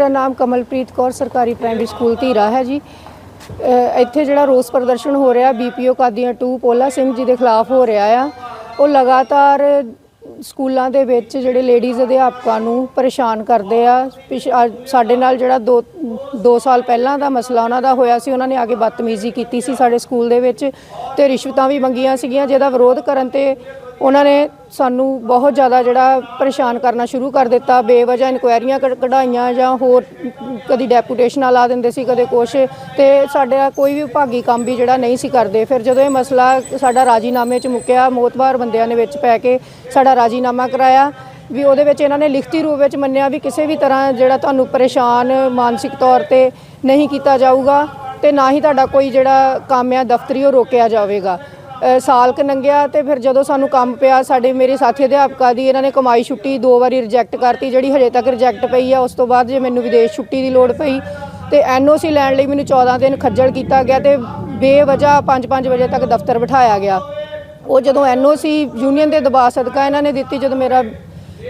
ਮੇਰਾ ਨਾਮ ਕਮਲਪ੍ਰੀਤ ਕੌਰ, ਸਰਕਾਰੀ ਪ੍ਰਾਇਮਰੀ ਸਕੂਲ ਧੀਰਾ ਹੈ ਜੀ। ਇੱਥੇ ਜਿਹੜਾ ਰੋਸ ਪ੍ਰਦਰਸ਼ਨ ਹੋ ਰਿਹਾ ਬੀਪੀਓ ਕਾਦੀਆਂ 2 ਪੋਲਾ ਸਿੰਘ ਜੀ ਦੇ ਖਿਲਾਫ ਹੋ ਰਿਹਾ ਆ, ਉਹ ਲਗਾਤਾਰ ਸਕੂਲਾਂ ਦੇ ਵਿੱਚ ਜਿਹੜੇ ਲੇਡੀਜ਼ ਅਧਿਆਪਕਾਂ ਨੂੰ ਪਰੇਸ਼ਾਨ ਕਰਦੇ ਆ। ਪਿਛ- ਅੱਜ ਸਾਡੇ ਨਾਲ ਜਿਹੜਾ 2 2 ਸਾਲ ਪਹਿਲਾਂ ਦਾ ਮਸਲਾ ਉਹਨਾਂ ਦਾ ਹੋਇਆ ਸੀ, ਉਹਨਾਂ ਨੇ ਆ ਕੇ ਬਦਤਮੀਜ਼ੀ ਕੀਤੀ ਸੀ ਸਾਡੇ ਸਕੂਲ ਦੇ ਵਿੱਚ ਤੇ ਰਿਸ਼ਵਤਾਂ ਵੀ ਮੰਗੀਆਂ ਸੀਗੀਆਂ, ਜਿਹਦਾ ਵਿਰੋਧ ਕਰਨ ਤੇ ਉਹਨਾਂ ਨੇ ਸਾਨੂੰ ਬਹੁਤ ਜ਼ਿਆਦਾ ਜਿਹੜਾ ਪਰੇਸ਼ਾਨ ਕਰਨਾ ਸ਼ੁਰੂ ਕਰ ਦਿੱਤਾ, ਬੇਵਜ੍ਹਾ ਇਨਕੁਆਇਰੀਆਂ ਕਢਾਈਆਂ ਜਾਂ ਹੋਰ ਕਦੀ ਡੈਪੂਟੇਸ਼ਨਾਂ ਲਾ ਦਿੰਦੇ ਸੀ, ਕਦੇ ਕੁਛ ਤੇ ਸਾਡਾ ਕੋਈ ਵੀ ਵਿਭਾਗੀ ਕੰਮ ਵੀ ਜਿਹੜਾ ਨਹੀਂ ਸੀ ਕਰਦੇ। ਫਿਰ ਜਦੋਂ ਇਹ ਮਸਲਾ ਸਾਡਾ ਰਾਜੀਨਾਮੇ 'ਚ ਮੁੱਕਿਆ, ਮੋਤਬਾਰ ਬੰਦਿਆਂ ਦੇ ਵਿੱਚ ਪੈ ਕੇ ਸਾਡਾ ਰਾਜੀਨਾਮਾ ਕਰਾਇਆ, ਵੀ ਉਹਦੇ ਵਿੱਚ ਇਹਨਾਂ ਨੇ ਲਿਖਤੀ ਰੂਪ ਵਿੱਚ ਮੰਨਿਆ ਵੀ ਕਿਸੇ ਵੀ ਤਰ੍ਹਾਂ ਜਿਹੜਾ ਤੁਹਾਨੂੰ ਪਰੇਸ਼ਾਨ ਮਾਨਸਿਕ ਤੌਰ ਤੇ ਨਹੀਂ ਕੀਤਾ ਜਾਊਗਾ ਤੇ ਨਾ ਹੀ ਤੁਹਾਡਾ ਕੋਈ ਜਿਹੜਾ ਕੰਮ ਆ ਦਫ਼ਤਰੀ ਉਹ ਰੋਕਿਆ ਜਾਵੇਗਾ। ਸਾਲ ਕ ਲੰਘਿਆ ਤੇ ਫਿਰ ਜਦੋਂ ਸਾਨੂੰ ਕੰਮ ਪਿਆ, ਸਾਡੇ ਮੇਰੇ ਸਾਥੀ ਅਧਿਆਪਕਾਂ ਦੀ ਇਹਨਾਂ ਨੇ ਕਮਾਈ ਛੁੱਟੀ ਦੋ ਵਾਰੀ ਰਿਜੈਕਟ ਕਰਤੀ, ਜਿਹੜੀ ਹਜੇ ਤੱਕ ਰਿਜੈਕਟ ਪਈ ਆ, ਉਸ ਤੋਂ ਬਾਅਦ ਜੇ ਮੈਨੂੰ ਵਿਦੇਸ਼ ਛੁੱਟੀ ਦੀ ਲੋੜ ਪਈ, ਤੇ ਐਨਓਸੀ ਲੈਣ ਲਈ ਮੈਨੂੰ 14 ਦਿਨ ਖੱਜਲ ਕੀਤਾ ਗਿਆ ਤੇ ਬੇਵਜ੍ਹਾ 5-5 ਵਜੇ ਤੱਕ ਦਫ਼ਤਰ ਬਿਠਾਇਆ ਗਿਆ। ਉਹ ਜਦੋਂ ਐਨਓਸੀ ਯੂਨੀਅਨ ਦੇ ਦਬਾਅ ਸਦਕਾ ਇਹਨਾਂ ਨੇ ਦਿੱਤੀ, ਜਦੋਂ ਮੇਰਾ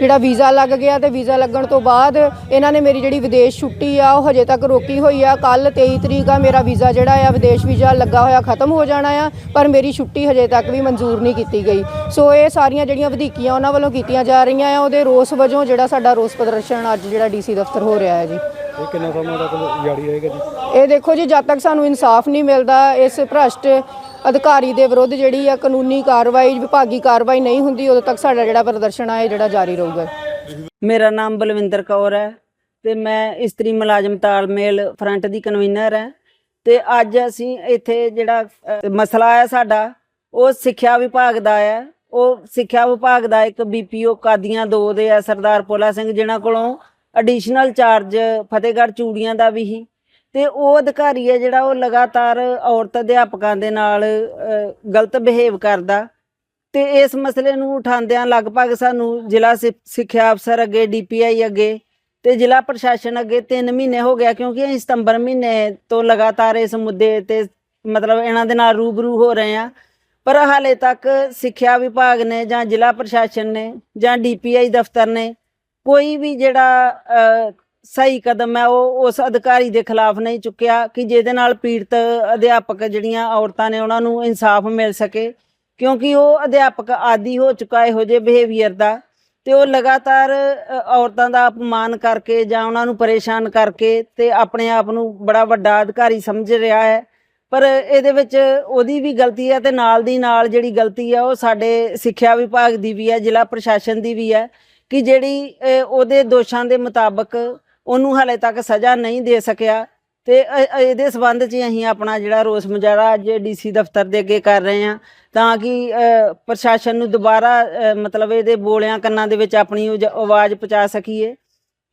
ਜਿਹੜਾ ਵੀਜ਼ਾ ਲੱਗ ਗਿਆ ਤੇ ਵੀਜ਼ਾ ਲੱਗਣ ਤੋਂ ਬਾਅਦ ਇਹਨਾਂ ਨੇ ਮੇਰੀ ਜਿਹੜੀ ਵਿਦੇਸ਼ ਛੁੱਟੀ ਆ ਉਹ ਹਜੇ ਤੱਕ ਰੋਕੀ ਹੋਈ ਆ। ਕੱਲ 23 ਤਰੀਕ ਆ ਮੇਰਾ ਵੀਜ਼ਾ ਜਿਹੜਾ ਆ ਵਿਦੇਸ਼ ਵੀਜ਼ਾ ਲੱਗਾ ਹੋਇਆ ਖਤਮ ਹੋ ਜਾਣਾ ਆ ਪਰ ਮੇਰੀ ਛੁੱਟੀ ਹਜੇ ਤੱਕ ਵੀ ਮਨਜ਼ੂਰ ਨਹੀਂ ਕੀਤੀ ਗਈ। ਸੋ ਇਹ ਸਾਰੀਆਂ ਜਿਹੜੀਆਂ ਵਧੀਕੀਆਂ ਉਹਨਾਂ ਵੱਲੋਂ ਕੀਤੀਆਂ ਜਾ ਰਹੀਆਂ ਆ ਉਹਦੇ ਰੋਸ ਵਜੋਂ ਜਿਹੜਾ ਸਾਡਾ ਰੋਸ ਪ੍ਰਦਰਸ਼ਨ ਅੱਜ ਜਿਹੜਾ ਡੀਸੀ ਦਫ਼ਤਰ ਹੋ ਰਿਹਾ ਹੈ ਜੀ। ਇਹ ਕਿੰਨਾ ਸਮਾਂ ਤੱਕ ਜਾਰੀ ਰਹੇਗਾ ਜੀ? ਇਹ ਦੇਖੋ ਜੀ ਜਦ ਤੱਕ ਸਾਨੂੰ ਇਨਸਾਫ ਨਹੀਂ ਮਿਲਦਾ ਇਸ ਭ੍ਰਸ਼ਟ ਅਧਿਕਾਰੀ ਦੇ ਵਿਰੁੱਧ ਜਿਹੜੀ ਆ ਕਾਨੂੰਨੀ ਕਾਰਵਾਈ, ਵਿਭਾਗੀ ਕਾਰਵਾਈ ਨਹੀਂ ਹੁੰਦੀ, ਉਦੋਂ ਤੱਕ ਸਾਡਾ ਜਿਹੜਾ ਪ੍ਰਦਰਸ਼ਨ ਆ, ਇਹ ਜਿਹੜਾ ਜਾਰੀ ਰਹੂਗਾ। ਮੇਰਾ ਨਾਮ ਬਲਵਿੰਦਰ ਕੌਰ ਹੈ ਤੇ ਮੈਂ ਇਸਤਰੀ ਮੁਲਾਜ਼ਮ ਤਾਲਮੇਲ ਫਰੰਟ ਦੀ ਕਨਵੀਨਰ ਹੈ ਤੇ ਅੱਜ ਅਸੀਂ ਇੱਥੇ ਜਿਹੜਾ ਮਸਲਾ ਹੈ ਸਾਡਾ, ਉਹ ਸਿੱਖਿਆ ਵਿਭਾਗ ਦਾ ਹੈ। ਉਹ ਸਿੱਖਿਆ ਵਿਭਾਗ ਦਾ ਇੱਕ ਬੀਪੀਓ ਕਾਦੀਆਂ ਦੋ ਦੇ ਆ ਸਰਦਾਰ ਪੋਲਾ ਸਿੰਘ, ਜਿਨ੍ਹਾਂ ਕੋਲੋਂ ਐਡੀਸ਼ਨਲ ਚਾਰਜ ਫਤਿਹਗੜ੍ਹ ਚੂੜੀਆਂ ਦਾ ਵੀ ਸੀ। ਤੇ ਉਹ ਅਧਿਕਾਰੀ ਹੈ ਜਿਹੜਾ ਉਹ ਲਗਾਤਾਰ ਔਰਤ ਅਧਿਆਪਕਾਂ ਦੇ ਨਾਲ ਗਲਤ ਬਿਹੇਵ ਕਰਦਾ। ਤੇ ਇਸ ਮਸਲੇ ਨੂੰ ਉਠਾਉਂਦਿਆਂ ਲਗਭਗ ਸਾਨੂੰ ਜ਼ਿਲ੍ਹਾ ਸਿ- ਸਿੱਖਿਆ ਅਫਸਰ ਅੱਗੇ, ਡੀਪੀਆਈ ਅੱਗੇ ਤੇ ਜ਼ਿਲ੍ਹਾ ਪ੍ਰਸ਼ਾਸਨ ਅੱਗੇ 3 ਮਹੀਨੇ ਹੋ ਗਿਆ ਕਿਉਂਕਿ ਅਸੀਂ ਸਤੰਬਰ ਮਹੀਨੇ ਤੋਂ ਲਗਾਤਾਰ ਇਸ ਮੁੱਦੇ ਤੇ ਮਤਲਬ ਇਹਨਾਂ ਦੇ ਨਾਲ ਰੂਬਰੂ ਹੋ ਰਹੇ ਆ ਪਰ ਹਾਲੇ ਤੱਕ ਸਿੱਖਿਆ ਵਿਭਾਗ ਨੇ ਜਾਂ ਜ਼ਿਲ੍ਹਾ ਪ੍ਰਸ਼ਾਸਨ ਨੇ ਜਾਂ ਡੀਪੀਆਈ ਦਫ਼ਤਰ ਨੇ ਕੋਈ ਵੀ ਜਿਹੜਾ ਸਹੀ ਕਦਮ ਹੈ, ਉਹ ਉਸ ਅਧਿਕਾਰੀ ਦੇ ਖਿਲਾਫ ਨਹੀਂ ਚੁੱਕਿਆ ਕਿ ਜਿਹਦੇ ਨਾਲ ਪੀੜਤ ਅਧਿਆਪਕ ਜਿਹੜੀਆਂ ਔਰਤਾਂ ਨੇ ਉਹਨਾਂ ਨੂੰ ਇਨਸਾਫ ਮਿਲ ਸਕੇ, ਕਿਉਂਕਿ ਉਹ ਅਧਿਆਪਕ ਆਦੀ ਹੋ ਚੁੱਕਾ ਇਹੋ ਜਿਹੇ ਬਿਹੇਵੀਅਰ ਦਾ, ਤੇ ਉਹ ਲਗਾਤਾਰ ਔਰਤਾਂ ਦਾ ਅਪਮਾਨ ਕਰਕੇ ਜਾਂ ਉਹਨਾਂ ਨੂੰ ਪਰੇਸ਼ਾਨ ਕਰਕੇ ਤੇ ਆਪਣੇ ਆਪ ਨੂੰ ਬੜਾ ਵੱਡਾ ਅਧਿਕਾਰੀ ਸਮਝ ਰਿਹਾ ਹੈ, ਪਰ ਇਹਦੇ ਵਿੱਚ ਉਹਦੀ ਵੀ ਗਲਤੀ ਹੈ ਤੇ ਨਾਲ ਦੀ ਨਾਲ ਜਿਹੜੀ ਗਲਤੀ ਹੈ, ਉਹ ਸਾਡੇ ਸਿੱਖਿਆ ਵਿਭਾਗ ਦੀ ਵੀ ਹੈ, ਜ਼ਿਲ੍ਹਾ ਪ੍ਰਸ਼ਾਸਨ ਦੀ ਵੀ ਹੈ, ਕਿ ਜਿਹੜੀ ਉਹਦੇ ਦੋਸ਼ਾਂ ਦੇ ਮੁਤਾਬਕ ਉਹਨੂੰ ਹਾਲੇ ਤੱਕ ਸਜ਼ਾ ਨਹੀਂ ਦੇ ਸਕਿਆ। ਤੇ ਇਹਦੇ ਸਬੰਧ 'ਚ ਹੀ ਅਸੀਂ ਆਪਣਾ ਜਿਹੜਾ ਰੋਸ ਮੁਜ਼ਾਹਰਾ ਅੱਜ ਡੀਸੀ ਦਫ਼ਤਰ ਦੇ ਅੱਗੇ ਕਰ ਰਹੇ ਹਾਂ। ਤਾਂ ਕਿ ਪ੍ਰਸ਼ਾਸਨ ਨੂੰ ਦੁਬਾਰਾ ਮਤਲਬ ਇਹਦੇ ਬੋਲਿਆਂ ਕੰਨਾਂ ਦੇ ਵਿੱਚ ਆਪਣੀ ਉਹ ਆਵਾਜ਼ ਪਹੁੰਚਾ ਸਕੀਏ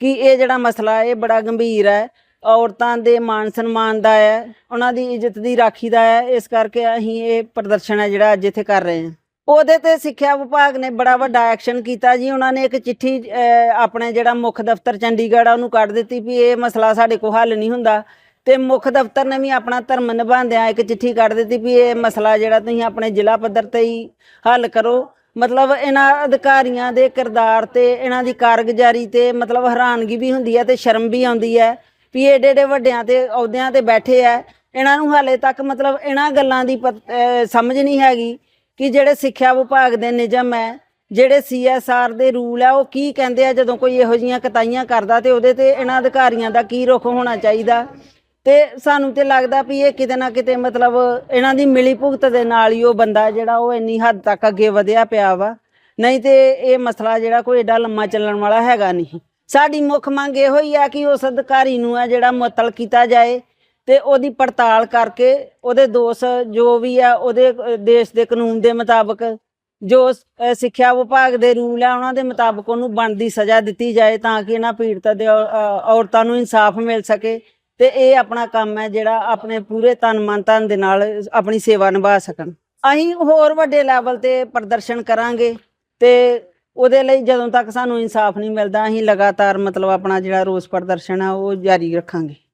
ਕਿ ਇਹ ਜਿਹੜਾ ਮਸਲਾ ਇਹ ਬੜਾ ਗੰਭੀਰ ਹੈ। ਔਰਤਾਂ ਦੇ ਮਾਨ ਸਨਮਾਨ ਦਾ ਹੈ, ਉਹਨਾਂ ਦੀ ਇੱਜ਼ਤ ਦੀ ਰਾਖੀ ਦਾ ਹੈ। ਇਸ ਕਰਕੇ ਅਸੀਂ ਇਹ ਪ੍ਰਦਰਸ਼ਨ ਹੈ ਜਿਹੜਾ ਅੱਜ ਇੱਥੇ ਕਰ ਰਹੇ ਹਾਂ। ਉਹਦੇ ਤੇ ਸਿੱਖਿਆ ਵਿਭਾਗ ਨੇ ਬੜਾ ਵੱਡਾ ਐਕਸ਼ਨ ਕੀਤਾ ਜੀ। ਉਹਨਾਂ ਨੇ ਇੱਕ ਚਿੱਠੀ ਅ, ਆਪਣੇ ਜਿਹੜਾ ਮੁੱਖ ਦਫ਼ਤਰ ਚੰਡੀਗੜ੍ਹ ਆ ਉਹਨੂੰ ਕੱਢ ਦਿੱਤੀ ਵੀ ਇਹ ਮਸਲਾ ਸਾਡੇ ਕੋਲ ਹੱਲ ਨਹੀਂ ਹੁੰਦਾ। ਤੇ ਮੁੱਖ ਦਫ਼ਤਰ ਨੇ ਵੀ ਆਪਣਾ ਧਰਮ ਨਿਭਾਉਂਦਿਆਂ ਇੱਕ ਚਿੱਠੀ ਕੱਢ ਦਿੱਤੀ ਵੀ ਇਹ ਮਸਲਾ ਜਿਹੜਾ ਤੁਸੀਂ ਆਪਣੇ ਜ਼ਿਲ੍ਹਾ ਪੱਧਰ ਤੇ ਹੀ ਹੱਲ ਕਰੋ। ਮਤਲਬ ਇਹਨਾਂ ਅਧਿਕਾਰੀਆਂ ਦੇ ਕਿਰਦਾਰ ਤੇ ਇਹਨਾਂ ਦੀ ਕਾਰਗੁਜ਼ਾਰੀ ਤੇ ਮਤਲਬ ਹੈਰਾਨਗੀ ਵੀ ਹੁੰਦੀ ਹੈ ਤੇ ਸ਼ਰਮ ਵੀ ਆਉਂਦੀ ਹੈ ਵੀ ਏਡੇ ਏਡੇ ਵੱਡਿਆਂ ਤੇ ਅਹੁਦਿਆਂ ਤੇ ਬੈਠੇ ਆ। ਇਹਨਾਂ ਨੂੰ ਹਾਲੇ ਤੱਕ ਮਤਲਬ ਇਹਨਾਂ ਗੱਲਾਂ ਦੀ ਪਤ- ਅਹ ਸਮਝ ਨਹੀਂ ਹੈਗੀ। ਕਿ ਜਿਹੜੇ ਸਿੱਖਿਆ ਵਿਭਾਗ ਦੇ ਨਿਯਮ ਹੈ, ਜਿਹੜੇ ਸੀਐਸਆਰ ਦੇ ਰੂਲ ਆ ਉਹ ਕੀ ਕਹਿੰਦੇ ਆ ਜਦੋਂ ਕੋਈ ਇਹੋ ਜੀਆਂ ਕਤਾਈਆਂ ਕਰਦਾ ਤੇ ਉਹਦੇ ਤੇ ਇਹਨਾਂ ਅਧਿਕਾਰੀਆਂ ਦਾ ਕੀ ਰੁਖ ਹੋਣਾ ਚਾਹੀਦਾ? ਤੇ ਸਾਨੂੰ ਤੇ ਲੱਗਦਾ ਵੀ ਇਹ ਕਿਤੇ ਨਾ ਕਿਤੇ ਮਤਲਬ ਇਹਨਾਂ ਦੀ ਮਿਲੀ ਭੁਗਤ ਦੇ ਨਾਲ ਹੀ ਉਹ ਬੰਦਾ ਜਿਹੜਾ ਉਹ ਇੰਨੀ ਹੱਦ ਤੱਕ ਅੱਗੇ ਵਧਿਆ ਪਿਆ ਵਾ। ਨਹੀਂ ਤੇ ਇਹ ਮਸਲਾ ਜਿਹੜਾ ਕੋਈ ਏਡਾ ਲੰਮਾ ਚੱਲਣ ਵਾਲਾ ਹੈਗਾ ਨਹੀਂ। ਸਾਡੀ ਮੁੱਖ ਮੰਗ ਇਹੋ ਹੀ ਆ ਕਿ ਉਸ ਅਧਿਕਾਰੀ ਨੂੰ ਆ ਜਿਹੜਾ ਮੁਅੱਤਲ ਕੀਤਾ ਜਾਏ ਤੇ ਉਹਦੀ ਪੜਤਾਲ ਕਰਕੇ ਉਹਦੇ ਦੋਸ਼ ਜੋ ਵੀ ਆ, ਉਹਦੇ ਦੇਸ਼ ਦੇ ਕਾਨੂੰਨ ਦੇ ਮੁਤਾਬਕ ਜੋ ਸਿੱਖਿਆ ਵਿਭਾਗ ਦੇ ਰੂਲ ਆ, ਉਹਨਾਂ ਦੇ ਮੁਤਾਬਕ ਉਹਨੂੰ ਬਣਦੀ ਸਜ਼ਾ ਦਿੱਤੀ ਜਾਏ ਤਾਂ ਕਿ ਇਹਨਾਂ ਪੀੜਤਾਂ ਦੇ ਔ- ਔਰਤਾਂ ਨੂੰ ਇਨਸਾਫ ਮਿਲ ਸਕੇ ਤੇ ਇਹ ਆਪਣਾ ਕੰਮ ਹੈ ਜਿਹੜਾ ਆਪਣੇ ਪੂਰੇ ਤਨ ਮਨ ਧਨ ਦੇ ਨਾਲ ਆਪਣੀ ਸੇਵਾ ਨਿਭਾ ਸਕਣ। ਅਸੀਂ ਹੋਰ ਵੱਡੇ ਲੈਵਲ ਤੇ ਪ੍ਰਦਰਸ਼ਨ ਕਰਾਂਗੇ ਤੇ ਉਹਦੇ ਲਈ ਜਦੋਂ ਤੱਕ ਸਾਨੂੰ ਇਨਸਾਫ ਨਹੀਂ ਮਿਲਦਾ, ਅਸੀਂ ਲਗਾਤਾਰ ਮਤਲਬ ਆਪਣਾ ਜਿਹੜਾ ਰੋਸ ਪ੍ਰਦਰਸ਼ਨ ਆ, ਉਹ ਜਾਰੀ ਰੱਖਾਂਗੇ।